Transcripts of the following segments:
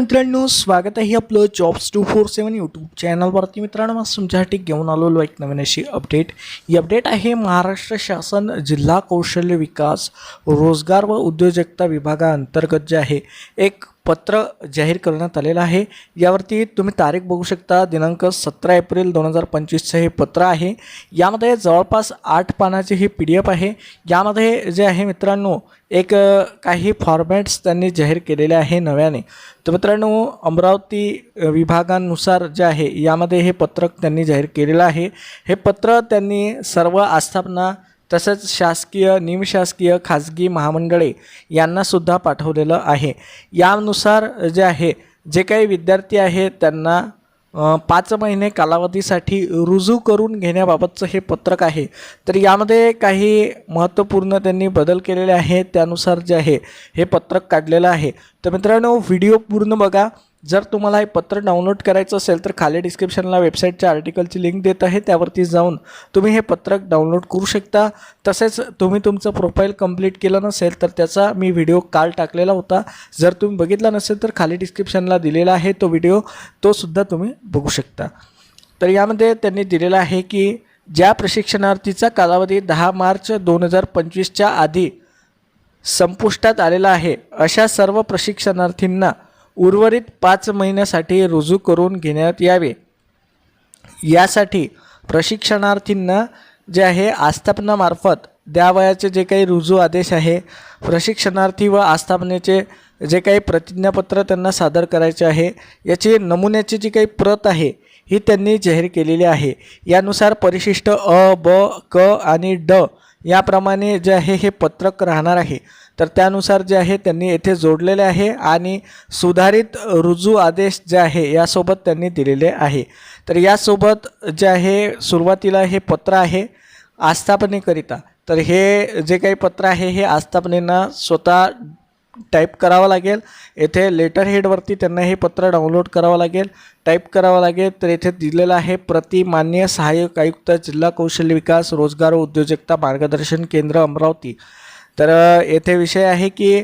मित्रांनो स्वागत आहे आपलं jobs two four seven YouTube चॅनलवरती मित्रांनो आज तुमच्यासाठी घेऊन आलेलो एक नवीन अशी अपडेट ही अपडेट आहे महाराष्ट्र शासन जिल्हा कौशल्य विकास रोजगार व उद्योजकता विभागाअंतर्गत जे आहे एक पत्र जाहीर करण्यात आलेलं आहे. यावरती तुम्ही तारीख बघू शकता दिनांक सतरा एप्रिल दोन हजार पंचवीसचं हे पत्र आहे. यामध्ये जवळपास आठ पानाचे ही पी डी एफ आहे. यामध्ये जे आहे मित्रांनो एक काही फॉर्मॅट्स त्यांनी जाहीर केलेले आहे नव्याने. तर मित्रांनो अमरावती विभागांनुसार विभागानुसार जे आहे यामध्ये हे पत्रक त्यांनी जाहीर केलेलं आहे. हे पत्र त्यांनी सर्व आस्थापना तसंच शासकीय निमशासकीय खाजगी महामंडळे यांनासुद्धा पाठवलेलं आहे. यानुसार जे आहे जे काही विद्यार्थी आहेत त्यांना पाच महिने कालावधीसाठी रुजू करून घेण्याबाबतचं हे पत्रक आहे. तर यामध्ये काही महत्त्वपूर्ण त्यांनी बदल केलेले आहेत त्यानुसार जे आहे हे पत्रक काढलेलं आहे. तर मित्रांनो व्हिडिओ पूर्ण बघा. जर तुम्हाला हे पत्र डाउनलोड करायचं असेल तर खाली डिस्क्रिप्शनला वेबसाईटच्या आर्टिकलची लिंक देत आहे त्यावरती जाऊन तुम्ही हे पत्रक डाउनलोड करू शकता. तसेच तुम्ही तुमचं प्रोफाईल कंप्लीट केलं नसेल तर त्याचा मी व्हिडिओ काल टाकलेला होता. जर तुम्ही बघितला नसेल तर खाली डिस्क्रिप्शनला दिलेला आहे तो व्हिडिओ तो सुद्धा तुम्ही बघू शकता. तर यामध्ये त्यांनी दिलेला आहे की ज्या प्रशिक्षणार्थीचा कालावधी दहा मार्च दोन हजार पंचवीसच्या आधी संपुष्टात आलेला आहे अशा सर्व प्रशिक्षणार्थींना उर्वरित पाच महिन्यासाठी रुजू करून घेण्यात यावे. यासाठी प्रशिक्षणार्थींना जे आहे आस्थापनामार्फत द्यावयाचे जे काही रुजू आदेश आहे प्रशिक्षणार्थी व आस्थापनेचे जे काही प्रतिज्ञापत्र त्यांना सादर करायचे आहे याची नमुन्याची जी काही प्रत आहे ही त्यांनी जाहीर केलेली आहे. यानुसार परिशिष्ट अ ब क आणि ड याप्रमाणे जे आहे हे पत्रक राहणार आहे. तर त्यानुसार जे आहे त्यांनी येथे जोडलेले आहे आणि सुधारित रुजू आदेश जे आहे यासोबत त्यांनी दिलेले आहे. तर यासोबत जे आहे सुरुवातीला हे पत्र आहे आस्थापनेकरिता. तर हे जे काही पत्र आहे हे आस्थापनेना स्वतः टाईप करावं लागेल. येथे लेटर हेडवरती त्यांना हे पत्र डाउनलोड करावं लागेल. टाईप करावं लागेल तर येथे दिलेलं आहे प्रति मान्य सहाय्यक आयुक्त जिल्हा कौशल्य विकास रोजगार उद्योजकता मार्गदर्शन केंद्र अमरावती. तर येथे विषय आहे की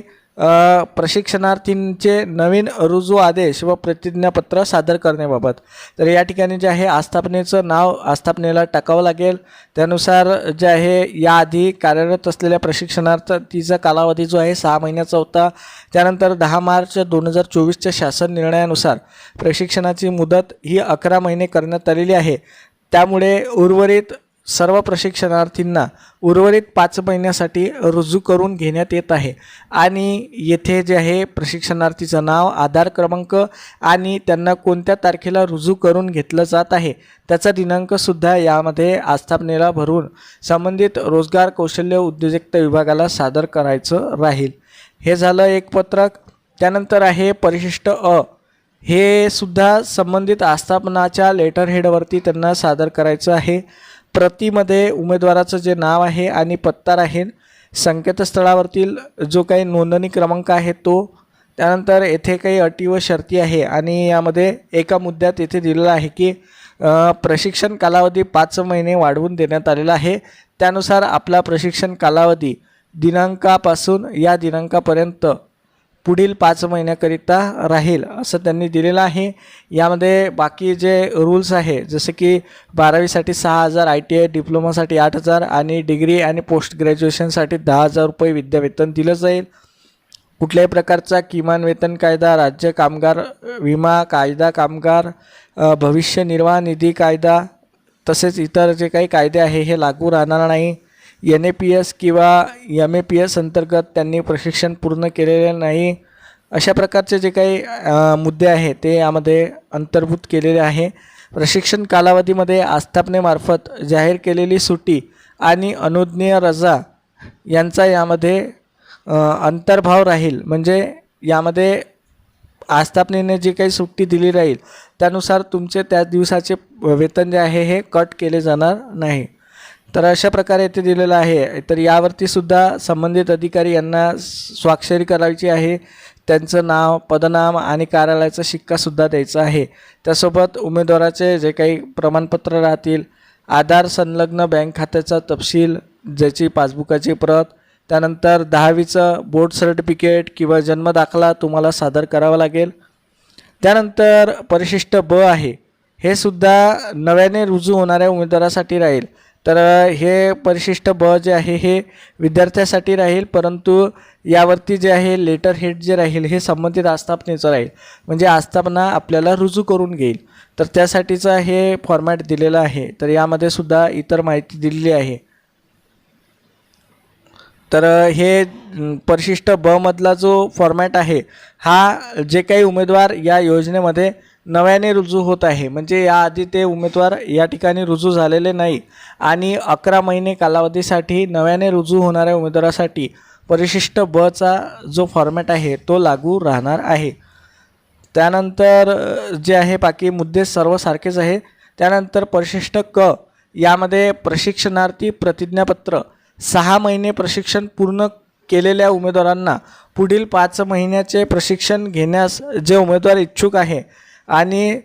प्रशिक्षणार्थींचे नवीन रुजू आदेश व प्रतिज्ञापत्र सादर करण्याबाबत. तर या ठिकाणी जे आहे आस्थापनेचं नाव आस्थापनेला टाकावं लागेल. त्यानुसार जे आहे याआधी कार्यरत असलेल्या प्रशिक्षणार्थीचा कालावधी जो आहे सहा महिन्याचा होता. त्यानंतर दहा मार्च दोन हजार चोवीसच्या शासन निर्णयानुसार प्रशिक्षणाची मुदत ही अकरा महिने करण्यात आलेली आहे. त्यामुळे उर्वरित सर्व प्रशिक्षणार्थींना उर्वरित पाच महिन्यासाठी रुजू करून घेण्यात येत आहे. आणि येथे जे आहे प्रशिक्षणार्थीचं नाव आधार क्रमांक आणि त्यांना कोणत्या तारखेला रुजू करून घेतलं जात आहे त्याचा दिनांकसुद्धा यामध्ये आस्थापनेला भरून संबंधित रोजगार कौशल्य उद्योजकता विभागाला सादर करायचं राहील. हे झालं एक पत्रक. त्यानंतर आहे परिशिष्ट अ. हे सुद्धा संबंधित आस्थापनाच्या लेटर हेडवरती त्यांना सादर करायचं आहे. प्रतीमध्ये उमेदवाराचं जे नाव आहे आणि पत्ता राहील संकेतस्थळावरतील जो काही नोंदणी क्रमांक आहे तो त्यानंतर येथे काही अटी व शर्ती आहे आणि यामध्ये एका मुद्द्यात येथे दिलेलं आहे की प्रशिक्षण कालावधी पाच महिने वाढवून देण्यात आलेला आहे. त्यानुसार आपला प्रशिक्षण कालावधी दिनांकापासून या दिनांकापर्यंत पुढील पाच महिन्याकरिता राहील असं त्यांनी दिलेलं आहे. यामध्ये बाकी जे रूल्स आहे जसे की बारावीसाठी सहा हजार आय टी आय डिप्लोमासाठी आठ हजार आणि डिग्री आणि पोस्ट ग्रॅज्युएशनसाठी दहा हजार रुपये विद्यावेतन दिलं जाईल. कुठल्याही प्रकारचा किमान वेतन कायदा राज्य कामगार विमा कायदा कामगार भविष्य निर्वाह निधी कायदा तसेच इतर जे काही कायदे आहे हे लागू राहणार नाही. एन ए पी एस किंवा एम ए पी एस अंतर्गत त्यांनी प्रशिक्षण पूर्ण केलेले नाही. अशा प्रकारचे जे काही मुद्दे आहे ते यामध्ये अंतर्भूत केलेले आहे. प्रशिक्षण कालावधीमध्ये आस्थापनेमार्फत जाहीर केलेली सुट्टी आणि अनुज्ञेय रजा यांचा यामध्ये अंतर्भाव राहील. म्हणजे यामध्ये आस्थापनेने जी काही सुट्टी दिली राहील त्यानुसार तुमचे त्या दिवसाचे वेतन जे आहे हे कट केले जाणार नाही. तर अशा प्रकारे येथे दिलेलं आहे. तर यावरती सुद्धा संबंधित अधिकारी यांना स्वाक्षरी करायची आहे. त्यांचं नाव पदनाम आणि कार्यालयाचा शिक्कासुद्धा द्यायचा आहे. त्यासोबत उमेदवाराचे जे काही प्रमाणपत्र राहतील आधार संलग्न बँक खात्याचा तपशील ज्याची पासबुकाची प्रत त्यानंतर दहावीचं बोर्ड सर्टिफिकेट किंवा जन्मदाखला तुम्हाला सादर करावा लागेल. त्यानंतर परिशिष्ट ब आहे. हे सुद्धा नव्याने रुजू होणाऱ्या उमेदवारासाठी राहील. तर हे परिशिष्ट ब जे आहे हे विद्यार्थ्यासाठी राहील परंतु यावरती जे आहे लेटर हेड जे राहील हे संबंधित आस्थापनेचं राहील. म्हणजे आस्थापना आपल्याला रुजू करून घेईल. तर त्यासाठीचं हे फॉर्मॅट दिलेलं आहे. तर यामध्ये सुद्धा इतर माहिती दिलेली आहे. तर हे परिशिष्ट ब मधला जो फॉर्मॅट आहे हा जे काही उमेदवार या योजनेमध्ये नव्याने रुजू होत आहे. म्हणजे याआधी ते उमेदवार या ठिकाणी रुजू झालेले नाही. आणि अकरा महिने कालावधीसाठी नव्याने रुजू होणाऱ्या उमेदवारासाठी परिशिष्ट बचा जो फॉर्मॅट आहे तो लागू राहणार आहे. त्यानंतर जे आहे बाकी मुद्दे सर्व सारखेच आहे. त्यानंतर परिशिष्ट क यामध्ये प्रशिक्षणार्थी प्रतिज्ञापत्र. सहा महिने प्रशिक्षण पूर्ण केलेल्या उमेदवारांना पुढील पाच महिन्याचे प्रशिक्षण घेण्यास जे उमेदवार इच्छुक आहे आणि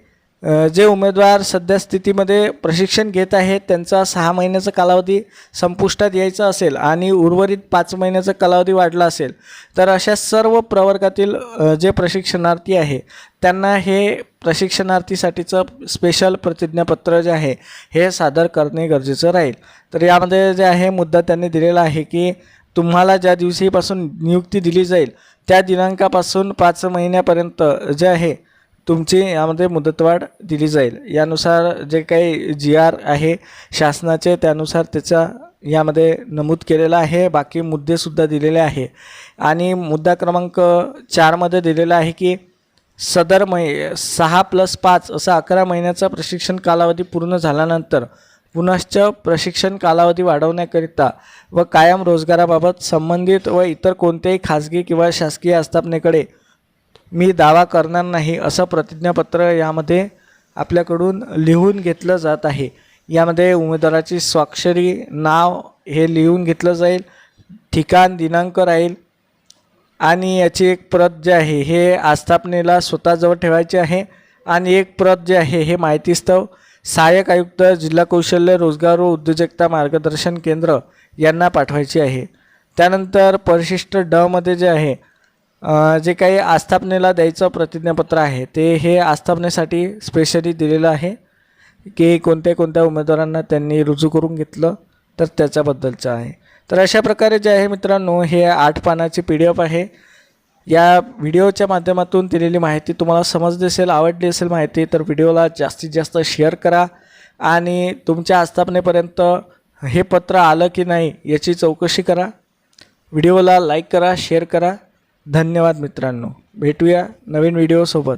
जे उमेदवार सध्या स्थितीमध्ये प्रशिक्षण घेत आहेत त्यांचा सहा महिन्याचा कालावधी संपुष्टात यायचा असेल आणि उर्वरित पाच महिन्याचा कालावधी वाढला असेल तर अशा सर्व प्रवर्गातील जे प्रशिक्षणार्थी आहे त्यांना हे प्रशिक्षणार्थीसाठीचं स्पेशल प्रतिज्ञापत्र जे आहे हे सादर करणे गरजेचं राहील. तर यामध्ये जे आहे मुद्दा त्यांनी दिलेला आहे की तुम्हाला ज्या दिवशीपासून नियुक्ती दिली जाईल त्या दिनांकापासून पाच महिन्यापर्यंत जे आहे तुमची यामध्ये मुदतवाढ दिली जाईल. यानुसार जे काही जी आर आहे शासनाचे त्यानुसार त्याचा यामध्ये नमूद केलेला आहे. बाकी मुद्देसुद्धा दिलेले आहे. आणि मुद्दा क्रमांक चारमध्ये दिलेला आहे की सदर मै सहा प्लस पाच असा अकरा महिन्याचा प्रशिक्षण कालावधी पूर्ण झाल्यानंतर पुनश्च प्रशिक्षण कालावधी वाढवण्याकरिता व कायम रोजगाराबाबत संबंधित व इतर कोणत्याही खाजगी किंवा शासकीय आस्थापनेकडे मी दावा करणार नाही असं प्रतिज्ञापत्र यामध्ये आपल्याकडून लिहून घेतलं जात आहे. यामध्ये उमेदवाराची स्वाक्षरी नाव हे लिहून घेतलं जाईल ठिकाण दिनांक राहील आणि याची एक प्रत जे आहे हे आस्थापनेला स्वतःजवळ ठेवायची आहे आणि एक प्रत जे आहे हे माहितीस्तव सहाय्यक आयुक्त जिल्हा कौशल्य रोजगार व उद्योजकता मार्गदर्शन केंद्र यांना पाठवायची आहे. त्यानंतर परिशिष्ट डमध्ये जे आहे जे काही आस्थापनेला द्यायचं प्रतिज्ञापत्र आहे ते हे आस्थापनेसाठी स्पेशली दिलेलं आहे की कोणत्या कोणत्या उमेदवारांना त्यांनी रुजू करून घेतलं तर त्याच्याबद्दलचं आहे. तर अशा प्रकारे जे आहे मित्रांनो हे आठ पानाची पी डी एफ आहे. या व्हिडिओच्या माध्यमातून दिलेली माहिती तुम्हाला समजली असेल आवडली असेल माहिती तर व्हिडिओला जास्तीत जास्त शेअर करा आणि तुमच्या आस्थापनेपर्यंत हे पत्र आलं की नाही याची चौकशी करा. व्हिडिओला लाईक करा शेअर करा. धन्यवाद मित्रांनो. भेटूया नवीन व्हिडिओसोबत